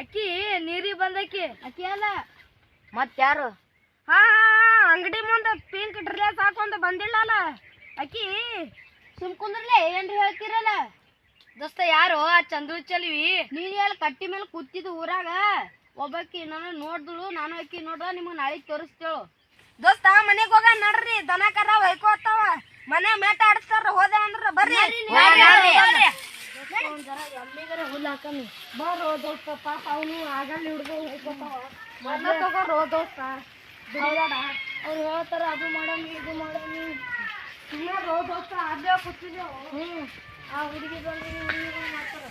ಅಕ್ಕಿ ನೀರಿ ಬಂದಕ್ಕಿ. ಅಕ್ಕಿ ಅಲ್ಲ. ಮತ್ತಾರು ಹಾ ಅಂಗಡಿ ಮುಂದೆ ಪಿಂಕ್ ಡ್ರೆಸ್ ಬಂದಿಲ್ಲ ಅಲ್ಲ ಅಕ್ಕಿ ಸುಮ್ ಕುಂದ್ರಲೆ ಏನ್ರಿ ಹೇಳ್ತಿರಲ್ಲ? ದೋಸ್ತ ಯಾರು? ಆ ಚಂದ್ರು ಚಲ್ವಿ. ನೀನ್ ಎಲ್ಲ ಕಟ್ಟಿ ಮೇಲೆ ಕೂತಿದ್ದು ಊರಾಗ. ಒಬ್ಬಾಕಿ ನಾನು ನೋಡ್ದಳು ನಾನು ಅಕ್ಕಿ ನೋಡ್ದ ನಿಮ್ಗೆ ನಾಳೆ ತೋರಿಸ್ತೇಳು. ದೋಸ್ತ ಮನೆಗೆ ಹೋಗ ನಡ್ರಿ ದನ ಹಾಕಮಿ ಬರೋ ದೋಸ್ತ ಪಾಪ ಅವನು ಆಗಲ್ಲ ಹಿಡ್ದು ಹೊಯ್ಕೋತಾವ ಮೊದ್ಲ ತಗೋರೋ ದೋಸ್ತ ಬಿಡಬೇಡ ಅವ್ರು ಹೇಳ್ತಾರ ಅದು ಮಾಡಮಿ ಇದು ಮಾಡಮಿ ಸುಮ್ಮನೆ ರೋ ದೋಸ್ತ ಅದೇ ಕೂತಿದ್ದೇವು ಹ್ಞೂ ಆ ಹುಡುಗಿ ಬಂದ್ರೆ ಹುಡುಗಿ ಮಾಡ್ತಾರ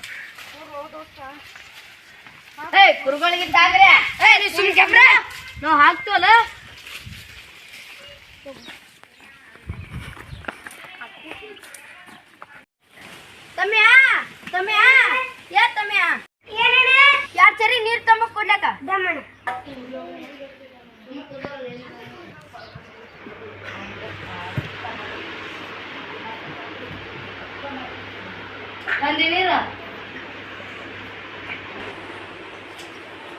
ರೋ ದೋಸ್ತ ಏ ಕುರುಗಳಿಗಿದ್ದಾಗ್ರೆ ಏ ನೀ ಸುಮ್ ಕ್ಯಾಮ್ರ ನಾವು ಹಾಕ್ತೀವಲ್ಲ ತಮ್ಯ ತಮ್ಯ ಯಾ ತಂದಿ ನೀರ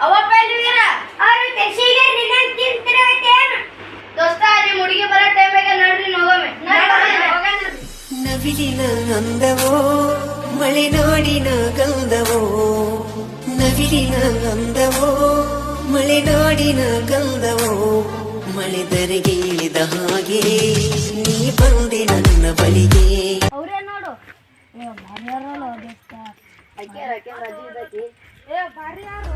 ಅವಪ್ಪ ಎಲ್ಲಿದ್ದೀರ? ದೋಸ್ತ ನಿಮ್ ಮುಡಿಗೆ ಬರೋ ಟೈಮಿಗೆ ನಡ್ರಿ ನವಿಲಿನ ಅಂದವೋ ಮಳೆ ನಾಡಿನ ಗಂಧವೋ ನವಿಲಿನ ಅಂದವೋ ಮಳೆ ನಾಡಿನ ಗಂಧವೋ ಮಳೆ ಧರೆಗೆ ಇಳಿದ ಹಾಗೆ ನೀ ಬಂದೆ ನನ್ನ ಬಳಿಗೆ. ಅವರೇ ನೋಡು. ಏ ಭಾರಿ ಯಾರು?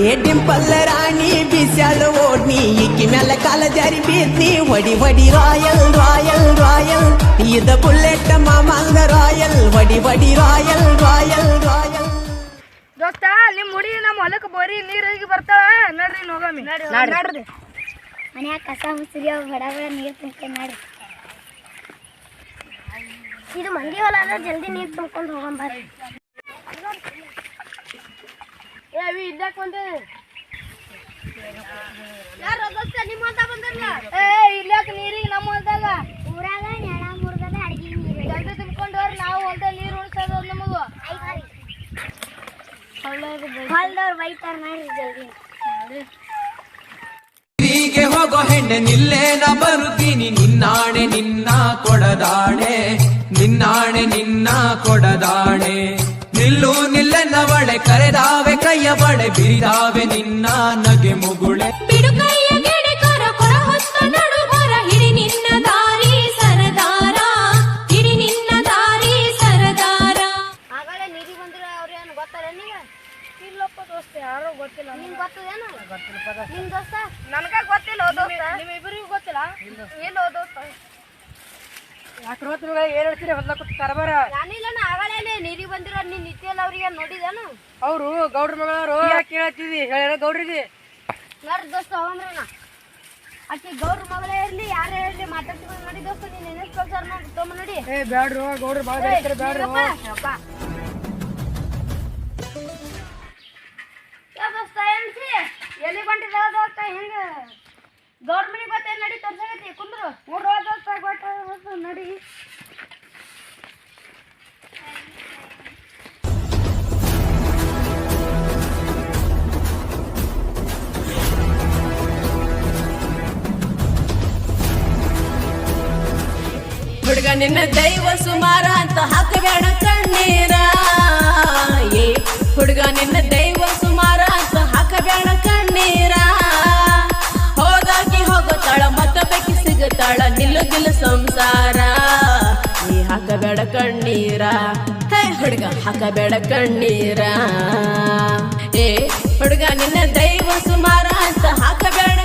ಏ ಡಿಂಪಲ್ಲ ರಾಣಿ ಬಿಸ್ಯಾಳ ಓಡ್ನಿ ಇಕ್ಕಿ ಮ್ಯಾಲ ಕಾಲ ಜಾರಿ ಬೀದ್ನಿ ಹೊಡಿ ಹೊಡಿ ರಾಯಲ್ ರಾಯಲ್ ರಾಯಲ್ ಇದ ಬುಲೆಟ್ ಮಾಮಂದ ರಾಯಲ್ ಹೊಡಿ ಹೊಡಿ ರಾಯಲ್ ರಾಯಲ್ ರಾಯಲ್ ದೋಸ್ತ ನಿಮ್ ಹುಡುಗಿ ನಮ್ಮ ಹೊಲಕ್ಕೆ ಬೋರಿ ನೀರಿಗೆ ಬರ್ತಾವ ನಡ್ರಿ ಹೋಗಮಿ ನಡ್ರಿ ಮನ್ಯಾಗ ಕಸ ಮುಸುರಿ ಅವು ಬಡ ಬಡ ನೀರು ತುಂಬ್ಕೊಂಡು ನಡ್ರಿ ಇದು ಮಂದಿ ಹೊಲ ಅಂದ್ರೆ ಜಲ್ದಿ ನೀರು ತುಂಬ್ಕೊಂಡು ಹೋಗಂಬರ್ರಿ ಹೀಗೆ ಹೋಗೋ ಹೆಣ್ಣೆ ನಿಲ್ಲೇನ ಬರುತ್ತೀನಿ ನಿನ್ನಾಣೆ ನಿನ್ನ ಕೊಡದಾಣೆ. ನಿನ್ನಾಣೆ ನಿನ್ನ ಕೊಡದಾಣೆ. ನಿಲ್ಲು ನಿಲ್ಲೆನ್ನವಳೆ ಕರೆದಾವೆ ಕೈಯ ಬಳೆ ಬಿರಿದಾವೆ ನಿನ್ನ ನಗೆ ಮುಗುಳೆ. ಬಿಡು ಕೈಯ ಗೆಡೆ ಕೊರ ಕೊರ ಹೊತ್ತ ನಡು ಹಿಡಿ ನಿನ್ನ ದಾರಿ ಸರದಾರ. ಹಿಡಿ ನಿನ್ನ ದಾರಿ ಸರದಾರ. ಆಗಳೇ ನೀರಿಗೆ ಬಂದಿರ ಅವ್ರೇನು ಗೊತ್ತಾರ ನಿಂಗ? ಇಲ್ಲಪ್ಪ ದೋಸ್ತ ಯಾರೋ ಗೊತ್ತಿಲ್ಲ ನಿಮ್ಗೆ ಗೊತ್ತಿಲ್ಲ ನಿಮ್ ದೋಸ್ತ. ನನಗ ಗೊತ್ತಿಲ್ಲ ದೋಸ್ತ. ನಿಮ್ ಇಬ್ಬರಿಗೂ ಗೊತ್ತಿಲ್ಲ? ಇಲ್ಲ ದೋಸ್ತ ಏನ್ ಹೇಳ್ತೀರಿ? ಹೊಲ್ದಾಗ ಕರಬಾರ. ನಾನಿಲ್ಲ ಆಗಲೇ ನೀರಿಗೆ ಬಂದಿರೋ ನೀನ್ ನಿತ್ಯಲ್ಲ ಅವ್ರಿಗೆ ನೋಡಿದೇನು? ಅವ್ರು ಗೌಡ್ರ ಮಗಳವರು. ಯಾಕೆ ಹೇಳ ಹೇಳ ಗೌಡ್ರಿಗೆ. ನೋಡ್ರಿ ದೋಸ್ತ ಹೋಗಂದ್ರಣ ಆಕಿ ಗೌಡ್ರ ಮಗಳೇ ಇರ್ಲಿ ಯಾರೇ ಇರ್ಲಿ ಮಾತಾಡ್ತಿಕೊಂಡು ನೋಡಿ ದೋಸ್ತ ನೀನ್ ನೆನೆಸ್ ಕಳ್ಸಾರ ನೋಡಿ ತೊಗೊಂಬ ನೋಡಿ ಏ ಬ್ಯಾಡ್ರು ಗೌಡ್ರು ಭಾಳ ಬೇಡ್ತಾರೆ ಬ್ಯಾಡ್ರು. ಯಾ ದೋಸ್ತ ಏನ್ಸಿ ಎಲ್ಲಿ ಬಂದಿದ ದೋಸ್ತ ಹೆಂಗ? ಗೌರ್ ಮನೆ ಗೊತ್ತೇ ನಡಿ ತೋರ್ಸಾಗತಿ ಕುಂದ್ರು. ಮೂರು ಗೊತ್ತ ನಡಿ. ಹುಡುಗ ನಿನ್ನ ದೈವ ಸುಮಾರ ಅಂತ ಹಾಕಬೇಡ ಕಣ್ಣೀರ. ಏ, ಹುಡುಗ ನಿನ್ನ ದೈವ ಸುಮಾರ ಹಾಕಬೇಡ ಕಣ್ಣೀರ. ಹೇ ಹುಡುಗ ಹಾಕಬೇಡ ಕಣ್ಣೀರ. ಏ ಹುಡುಗ ನಿನ್ನ ದೈವ ಸುಮಾರ ಅಂತ ಹಾಕಬೇಡ